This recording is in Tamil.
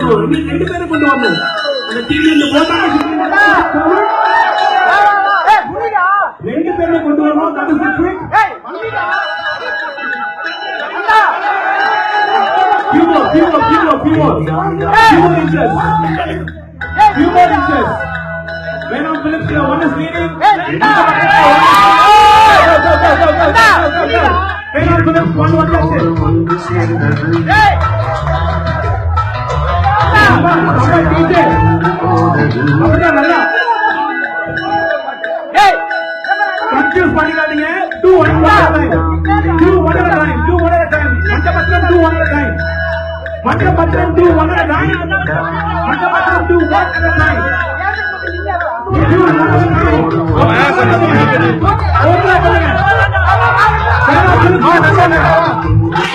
கொண்டு வரணும் ரெண்டு பேரும் கொண்டு வரணும் அந்த டிவி ரெண்டு பேரும் கொண்டு வரணும் that few more few more few more few more inches few more inches Venom Phillips one is leading Venom Phillips one one that's confuse பண்ணிக்காதீங்க two one two one time two one time மஞ்ச பத்திரம் டூ ஒன் டைம் மஞ்ச பத்திரம் டூ ஒன் டைம் மஞ்ச பத்திரம் டூ ஒன் டைம் ஓகே